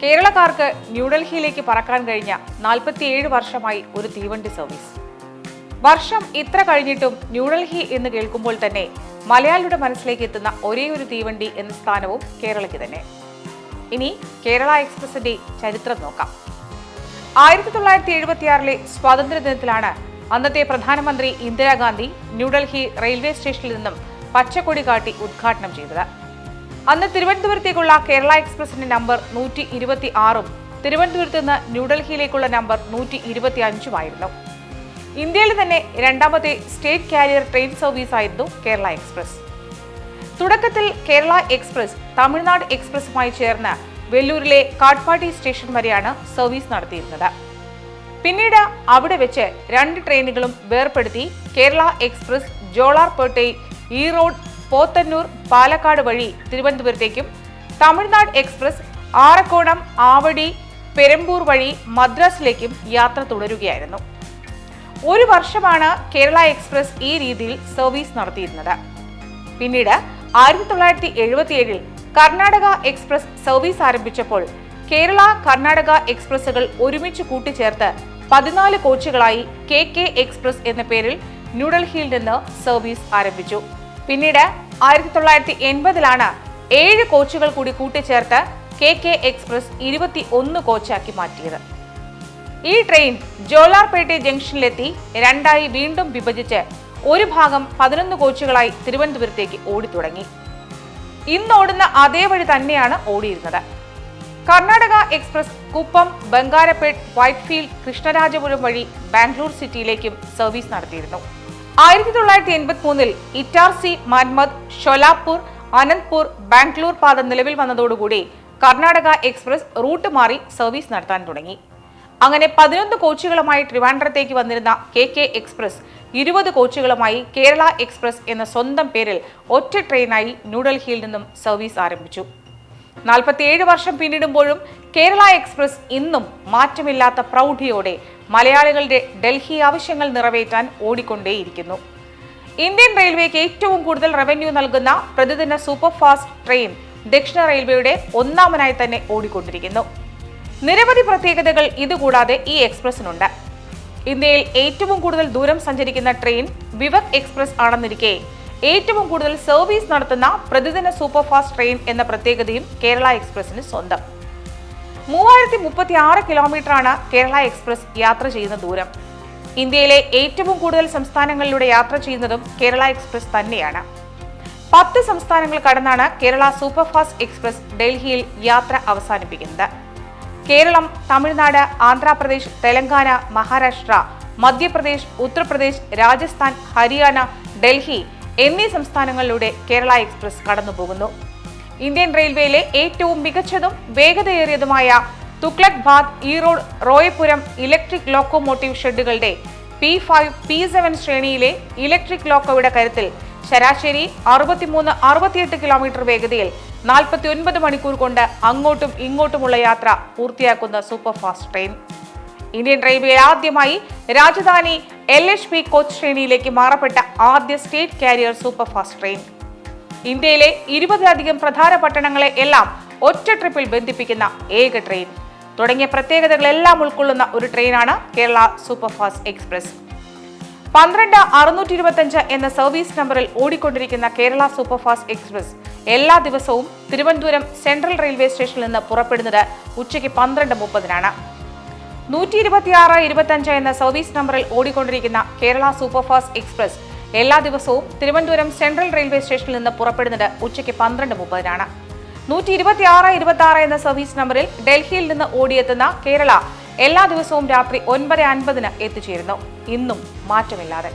കേരളക്കാർക്ക് ന്യൂഡൽഹിയിലേക്ക് പറക്കാൻ കഴിഞ്ഞ നാൽപ്പത്തിയേഴ് വർഷമായി ഒരു തീവണ്ടി സർവീസ്. വർഷം ഇത്ര കഴിഞ്ഞിട്ടും ന്യൂഡൽഹി എന്ന് കേൾക്കുമ്പോൾ തന്നെ മലയാളിയുടെ മനസ്സിലേക്ക് എത്തുന്ന ഒരേ ഒരു തീവണ്ടി എന്ന സ്ഥാനവും കേരളയ്ക്ക് തന്നെ. ഇനി കേരള എക്സ്പ്രസിന്റെ ചരിത്രം നോക്കാം. ആയിരത്തി തൊള്ളായിരത്തി എഴുപത്തിയാറിലെ സ്വാതന്ത്ര്യദിനത്തിലാണ് അന്നത്തെ പ്രധാനമന്ത്രി ഇന്ദിരാഗാന്ധി ന്യൂഡൽഹി റെയിൽവേ സ്റ്റേഷനിൽ നിന്നും പച്ചക്കൊടി കാട്ടി ഉദ്ഘാടനം ചെയ്തത്. അന്ന് തിരുവനന്തപുരത്തേക്കുള്ള കേരള എക്സ്പ്രസിന്റെ നമ്പർ നൂറ്റി ഇരുപത്തി ആറും തിരുവനന്തപുരത്ത് നിന്ന് ന്യൂഡൽഹിയിലേക്കുള്ള നമ്പർ നൂറ്റി ഇരുപത്തി അഞ്ചുമായിരുന്നു ഇന്ത്യയിൽ തന്നെ രണ്ടാമത്തെ സ്റ്റേറ്റ് കാരിയർ ട്രെയിൻ സർവീസ് ആയിരുന്നു കേരള എക്സ്പ്രസ്. തുടക്കത്തിൽ കേരള എക്സ്പ്രസ് തമിഴ്നാട് എക്സ്പ്രസുമായി ചേർന്ന് വെല്ലൂരിലെ കാട്ട്പാടി സ്റ്റേഷൻ വരെയാണ് സർവീസ് നടത്തിയിരുന്നത്. പിന്നീട് അവിടെ വെച്ച് രണ്ട് ട്രെയിനുകളും വേർപ്പെടുത്തി കേരള എക്സ്പ്രസ് ജോളാർപേട്ടൈ ഈറോഡ് പോത്തന്നൂർ പാലക്കാട് വഴി തിരുവനന്തപുരത്തേക്കും തമിഴ്നാട് എക്സ്പ്രസ് ആറക്കോണം ആവടി പെരമ്പൂർ വഴി മദ്രാസിലേക്കും യാത്ര തുടരുകയായിരുന്നു. ഒരു വർഷമാണ് കേരള എക്സ്പ്രസ് ഈ രീതിയിൽ സർവീസ് നടത്തിയിരുന്നത്. പിന്നീട് ആയിരത്തി തൊള്ളായിരത്തി എഴുപത്തിയേഴിൽ കർണാടക എക്സ്പ്രസ് സർവീസ് ആരംഭിച്ചപ്പോൾ കേരള കർണാടക എക്സ്പ്രസുകൾ ഒരുമിച്ച് കൂട്ടിച്ചേർത്ത് പതിനാല് കോച്ചുകളായി കെ കെ എക്സ്പ്രസ് എന്ന പേരിൽ ന്യൂഡൽഹിയിൽ നിന്ന് സർവീസ് ആരംഭിച്ചു. പിന്നീട് ആയിരത്തി തൊള്ളായിരത്തി എൺപതിലാണ് ഏഴ് കോച്ചുകൾ കൂടി കൂട്ടിച്ചേർത്ത് കെ കെ എക്സ്പ്രസ് ഇരുപത്തി ഒന്ന് കോച്ചാക്കി മാറ്റിയത്. ഈ ട്രെയിൻ ജോലാർപേട്ടെ ജംഗ്ഷനിലെത്തി രണ്ടായി വീണ്ടും വിഭജിച്ച് ഒരു ഭാഗം പതിനൊന്ന് കോച്ചുകളായി തിരുവനന്തപുരത്തേക്ക് ഓടിത്തുടങ്ങി. ഇന്നോടുന്ന അതേ വഴി തന്നെയാണ് ഓടിയിരുന്നത്. കർണാടക എക്സ്പ്രസ് കുപ്പം ബംഗാരപേട്ട് വൈറ്റ്ഫീൽഡ് കൃഷ്ണരാജപുരം വഴി ബാംഗ്ലൂർ സിറ്റിയിലേക്കും സർവീസ് നടത്തിയിരുന്നു. ആയിരത്തി തൊള്ളായിരത്തി എൺപത്തി മൂന്നിൽ ഇറ്റാർസി മൻമദ് ഷൊലാപൂർ അനന്ത്പൂർ ബാംഗ്ലൂർ പാത നിലവിൽ വന്നതോടുകൂടി കർണാടക എക്സ്പ്രസ് റൂട്ട് മാറി സർവീസ് നടത്താൻ തുടങ്ങി. അങ്ങനെ പതിനൊന്ന് കോച്ചുകളുമായി ട്രിവാൻഡ്രത്തേക്ക് വന്നിരുന്ന കെ കെ എക്സ്പ്രസ് ഇരുപത് കോച്ചുകളുമായി കേരള എക്സ്പ്രസ് എന്ന സ്വന്തം പേരിൽ ഒറ്റ ട്രെയിനായി ന്യൂഡൽഹിയിൽ നിന്നും സർവീസ് ആരംഭിച്ചു. നാൽപ്പത്തിയേഴ് വർഷം പിന്നിടുമ്പോഴും കേരള എക്സ്പ്രസ് ഇന്നും മാറ്റമില്ലാത്ത പ്രൗഢിയോടെ മലയാളികളുടെ ഡൽഹി ആവശ്യങ്ങൾ നിറവേറ്റാൻ ഓടിക്കൊണ്ടേയിരിക്കുന്നു. ഇന്ത്യൻ റെയിൽവേക്ക് ഏറ്റവും കൂടുതൽ റവന്യൂ നൽകുന്ന പ്രതിദിന സൂപ്പർ ഫാസ്റ്റ് ട്രെയിൻ ദക്ഷിണ റെയിൽവേയുടെ ഒന്നാമനായി തന്നെ ഓടിക്കൊണ്ടിരിക്കുന്നു. നിരവധി പ്രത്യേകതകൾ ഇതുകൂടാതെ ഈ എക്സ്പ്രസിനുണ്ട് ഇന്ത്യയിൽ ഏറ്റവും കൂടുതൽ ദൂരം സഞ്ചരിക്കുന്ന ട്രെയിൻ വിവക് എക്സ്പ്രസ് ആണെന്നിരിക്കെ ഏറ്റവും കൂടുതൽ സർവീസ് നടത്തുന്ന പ്രതിദിന സൂപ്പർഫാസ്റ്റ് ട്രെയിൻ എന്ന പ്രത്യേകതയും കേരള എക്സ്പ്രസിന് സ്വന്തം. മൂവായിരത്തി മുപ്പത്തി ആറ് കിലോമീറ്ററാണ് കേരള എക്സ്പ്രസ് യാത്ര ചെയ്യുന്ന ദൂരം. ഇന്ത്യയിലെ ഏറ്റവും കൂടുതൽ സംസ്ഥാനങ്ങളിലൂടെ യാത്ര ചെയ്യുന്നതും കേരള എക്സ്പ്രസ് തന്നെയാണ്. പത്ത് സംസ്ഥാനങ്ങൾ കടന്നാണ് കേരള സൂപ്പർഫാസ്റ്റ് എക്സ്പ്രസ് ഡൽഹിയിൽ യാത്ര അവസാനിപ്പിക്കുന്നത്. കേരളം തമിഴ്നാട് ആന്ധ്രാപ്രദേശ് തെലങ്കാന മഹാരാഷ്ട്ര മധ്യപ്രദേശ് ഉത്തർപ്രദേശ് രാജസ്ഥാൻ ഹരിയാന ഡൽഹി എന്നീ സംസ്ഥാനങ്ങളിലൂടെ കേരള എക്സ്പ്രസ് കടന്നുപോകുന്നു. ഇന്ത്യൻ റെയിൽവേയിലെ ഏറ്റവും മികച്ചതും വേഗതയേറിയതുമായ Tughlakabad Erode Royapuram electric locomotive ഷെഡുകളുടെ പി ഫൈവ് പി സെവൻ ശ്രേണിയിലെ ഇലക്ട്രിക് ലോക്കോയുടെ കരുത്തിൽ ശരാശരി അറുപത്തിമൂന്ന് അറുപത്തിയെട്ട് കിലോമീറ്റർ വേഗതയിൽ നാൽപ്പത്തി ഒൻപത് മണിക്കൂർ കൊണ്ട് അങ്ങോട്ടും ഇങ്ങോട്ടുമുള്ള യാത്ര പൂർത്തിയാക്കുന്ന super fast train. Indian railway ആദ്യമായി Rajdhani L H B coach ശ്രേണിയിലേക്ക് മാറപ്പെട്ട ആദ്യ state carrier super fast train ഇന്ത്യയിലെ ഇരുപതിലധികം പ്രധാന പട്ടണങ്ങളെ എല്ലാം ഒറ്റ ട്രിപ്പിൽ ബന്ധിപ്പിക്കുന്ന ഏക ട്രെയിൻ തുടങ്ങിയ പ്രത്യേകതകളെല്ലാം ഉൾക്കൊള്ളുന്ന ഒരു ട്രെയിനാണ് കേരള സൂപ്പർ ഫാസ്റ്റ് എക്സ്പ്രസ് പന്ത്രണ്ട് അറുന്നൂറ്റി ഇരുപത്തഞ്ച് എന്ന സർവീസ് നമ്പറിൽ ഓടിക്കൊണ്ടിരിക്കുന്ന കേരള സൂപ്പർ ഫാസ്റ്റ് എക്സ്പ്രസ് എല്ലാ ദിവസവും തിരുവനന്തപുരം സെൻട്രൽ റെയിൽവേ സ്റ്റേഷനിൽ നിന്ന് പുറപ്പെടുന്നത് ഉച്ചയ്ക്ക് പന്ത്രണ്ട് മുപ്പതിനാണ്. നൂറ്റി ഇരുപത്തിയാറ് ഇരുപത്തഞ്ച് എന്ന സർവീസ് നമ്പറിൽ ഓടിക്കൊണ്ടിരിക്കുന്ന കേരള സൂപ്പർഫാസ്റ്റ് എക്സ്പ്രസ് എല്ലാ ദിവസവും തിരുവനന്തപുരം സെൻട്രൽ റെയിൽവേ സ്റ്റേഷനിൽ നിന്ന് പുറപ്പെടുന്നത് ഉച്ചയ്ക്ക് പന്ത്രണ്ട് മുപ്പതിനാണ്. നൂറ്റി ഇരുപത്തിയാറ് ഇരുപത്തി ആറ് എന്ന സർവീസ് നമ്പറിൽ ഡൽഹിയിൽ നിന്ന് ഓടിയെത്തുന്ന കേരള എല്ലാ ദിവസവും രാത്രി ഒൻപത് അൻപതിന് എത്തിച്ചേരുന്നു. ഇന്നും മാറ്റമില്ലാതെ.